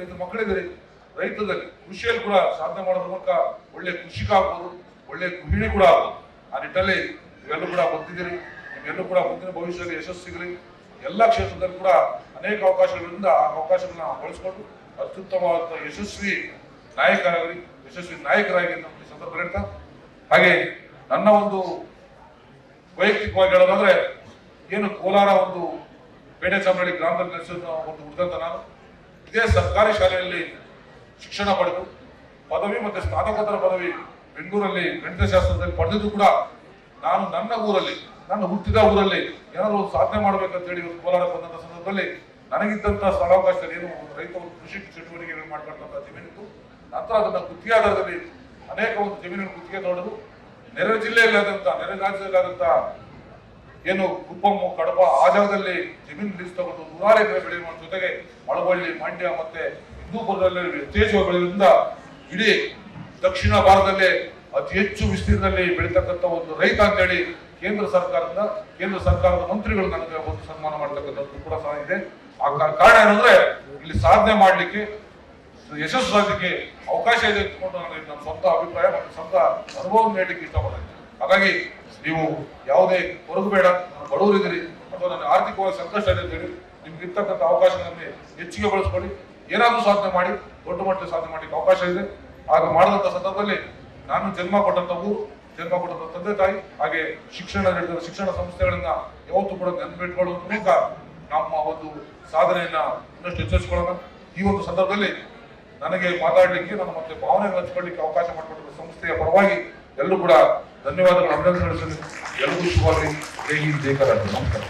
ರೈತ ಮಕ್ಕಳಿದ್ದಾರೆ ರೈತದಲ್ಲಿ ಕೃಷಿಯಲ್ಲಿ ಕೂಡ ಸಾಧನೆ ಮಾಡೋದ್ರ ಮೂಲಕ ಒಳ್ಳೆ ಕೃಷಿಕ ಆಗ್ಬೋದು, ಒಳ್ಳೆ ಗೃಹಿಣಿ ಕೂಡ ಆಗ್ಬೋದು. ಆ ನಿಟ್ಟಲ್ಲಿ ನೀವೆಲ್ಲೂ ಕೂಡ ಬಂದಿದ್ದೀರಿ ನಿಮ್ಗೆಲ್ಲೂ ಕೂಡ ಮುಂದಿನ ಭವಿಷ್ಯದಲ್ಲಿ ಯಶಸ್ಸು ಸಿಗಲಿ. ಎಲ್ಲ ಕ್ಷೇತ್ರದಲ್ಲಿ ಕೂಡ ಅನೇಕ ಅವಕಾಶಗಳಿಂದ ಆ ಅವಕಾಶಗಳನ್ನ ಬಳಸ್ಕೊಂಡು ಅತ್ಯುತ್ತಮವಾದ ಯಶಸ್ವಿ ನಾಯಕರಾಗಲಿ, ಯಶಸ್ವಿ ನಾಯಕರಾಗಿ ಅಂತ ಈ ಸಂದರ್ಭ ಹೇಳ್ತಾ, ಹಾಗೆ ನನ್ನ ಒಂದು ವೈಯಕ್ತಿಕವಾಗಿ ಹೇಳೋದಾದ್ರೆ, ಏನು ಕೋಲಾರ ಒಂದು ಪೇಟೆ ಚಾಮರಾಡಿ ಗ್ರಾಮದಲ್ಲಿ ನೆಲೆಸಿದ ಒಂದು ಹುಡುಗಂತ ನಾನು. ಇದೇ ಸರ್ಕಾರಿ ಶಾಲೆಯಲ್ಲಿ ಶಿಕ್ಷಣ ಪಡೆದು, ಪದವಿ ಮತ್ತು ಸ್ನಾತಕೋತ್ತರ ಪದವಿ ಬೆಂಗಳೂರಲ್ಲಿ ಗಣಿತಶಾಸ್ತ್ರದಲ್ಲಿ ಪಡೆದಿದ್ದು ಕೂಡ ನಾನು ನನ್ನ ಊರಲ್ಲಿ, ನನ್ನ ಹುಟ್ಟಿದ ಊರಲ್ಲಿ ಏನಾದರೂ ಸಾಧನೆ ಮಾಡಬೇಕಂತ ಹೇಳಿ ಇವತ್ತು ಕೋಲಾರ ಬಂದಂತ ಸಂದರ್ಭದಲ್ಲಿ ನನಗಿದ್ದಂತ ಸ್ಥಳಾವಕಾಶದಲ್ಲಿ ರೈತ ಕೃಷಿ ಚಟುವಟಿಕೆಗಳು ಮಾಡ್ಕೊಂಡಂತ ಜಮೀನಿತ್ತು ನಂತರ ಅದನ್ನು ಗುತ್ತಿಗೆ ಆಧಾರದಲ್ಲಿ ಅನೇಕ ಒಂದು ಜಮೀನಿನ ಗುತ್ತಿಗೆ ನೋಡಲು ನೆರೆ ಜಿಲ್ಲೆಯಲ್ಲಾದಂಥ ನೆರೆ ರಾಜ್ಯದಲ್ಲಾದಂತ ಏನು ಕುಪ್ಪಮ್ಮು ಕಡಪ ಆ ಜಾಗದಲ್ಲಿ ಜಮೀನು ಲೀಸ್ ತಗೊಂಡು ನೂರಾರು ಎಕರೆ ಬೆಳೆಯುವ ಜೊತೆಗೆ ಮಳವಳ್ಳಿ, ಮಂಡ್ಯ ಮತ್ತೆ ಹಿಂದೂಪುರದಲ್ಲಿ ಯಥೇಚ್ಛವಾಗಿ ಬೆಳೆಯುವುದರಿಂದ ಇಡೀ ದಕ್ಷಿಣ ಭಾರತದಲ್ಲಿ ಅತಿ ಹೆಚ್ಚು ವಿಸ್ತೀರ್ಣದಲ್ಲಿ ಬೆಳೀತಕ್ಕಂಥ ಒಂದು ರೈತ ಅಂತೇಳಿ ಕೇಂದ್ರ ಸರ್ಕಾರದಿಂದ ಕೇಂದ್ರ ಸರ್ಕಾರದ ಮಂತ್ರಿಗಳು ನನಗೆ ಒಂದು ಸನ್ಮಾನ ಮಾಡ್ತಕ್ಕಂಥದ್ದು ಕೂಡ ಸಹ ಇದೆ. ಆ ಕಾರಣ ಏನಂದ್ರೆ ಇಲ್ಲಿ ಸಾಧನೆ ಮಾಡಲಿಕ್ಕೆ ಯಶಸ್ಸು ಸಾಧಕ್ಕೆ ಅವಕಾಶ ಇದೆ ಇಟ್ಟುಕೊಂಡು ನನಗೆ ನನ್ನ ಸ್ವಂತ ಅಭಿಪ್ರಾಯ ಮತ್ತು ಸ್ವಂತ ಅನುಭವ ನೀಡಲಿಕ್ಕೆ ಇಷ್ಟಪಡ್ತೇನೆ. ಹಾಗಾಗಿ ನೀವು ಯಾವುದೇ ಹೊರಗು ಬೇಡ ಬಡವರಿದ್ದೀರಿ ಅಥವಾ ನನ್ನ ಆರ್ಥಿಕವಾಗಿ ಸಂಕಷ್ಟ ಇದೆ ಅಂತ ಹೇಳಿ ನಿಮ್ಗೆ ಇರ್ತಕ್ಕಂಥ ಅವಕಾಶಗಳನ್ನೇ ಹೆಚ್ಚಿಗೆ ಬಳಸ್ಕೊಳ್ಳಿ. ಏನಾದರೂ ಸಾಧನೆ ಮಾಡಿ, ದೊಡ್ಡ ಮಟ್ಟದ ಸಾಧನೆ ಮಾಡಲಿಕ್ಕೆ ಅವಕಾಶ ಇದೆ. ಆಗ ಮಾಡಿದಂಥ ಸಂದರ್ಭದಲ್ಲಿ ನಾನು ಜನ್ಮ ಕೊಟ್ಟಂಥವು ಊರು, ಜನ್ಮ ಕೊಟ್ಟಂಥ ತಂದೆ ತಾಯಿ, ಹಾಗೆ ಶಿಕ್ಷಣ ನೀಡಿದ ಶಿಕ್ಷಣ ಸಂಸ್ಥೆಗಳನ್ನ ಯಾವತ್ತೂ ಕೂಡ ನೆನಪಿಟ್ಕೊಳ್ಳುವ ಮೂಲಕ ನಮ್ಮ ಒಂದು ಸಾಧನೆಯನ್ನ ಇನ್ನಷ್ಟು ಹೆಚ್ಚಿಸಿಕೊಳ್ಳೋಣ. ಈ ಒಂದು ಸಂದರ್ಭದಲ್ಲಿ ನನಗೆ ಮಾತಾಡಲಿಕ್ಕೆ ನನ್ನ ಮತ್ತೆ ಭಾವನೆಗಳು ಹಚ್ಚಿಕೊಳ್ಳಲಿಕ್ಕೆ ಅವಕಾಶ ಮಾಡಿಕೊಟ್ಟಿರುವ ಸಂಸ್ಥೆಯ ಪರವಾಗಿ ಎಲ್ಲರೂ ಕೂಡ ಧನ್ಯವಾದಗಳು ಅಭಿನಂದನೆ ಎಲ್ಲರಿಗೂ ಶುಭವಾಗಿ ಜೈ ಹಿಂದ್ ಜೈ ಕರ್ನಾಟಕ ನಮಸ್ಕಾರ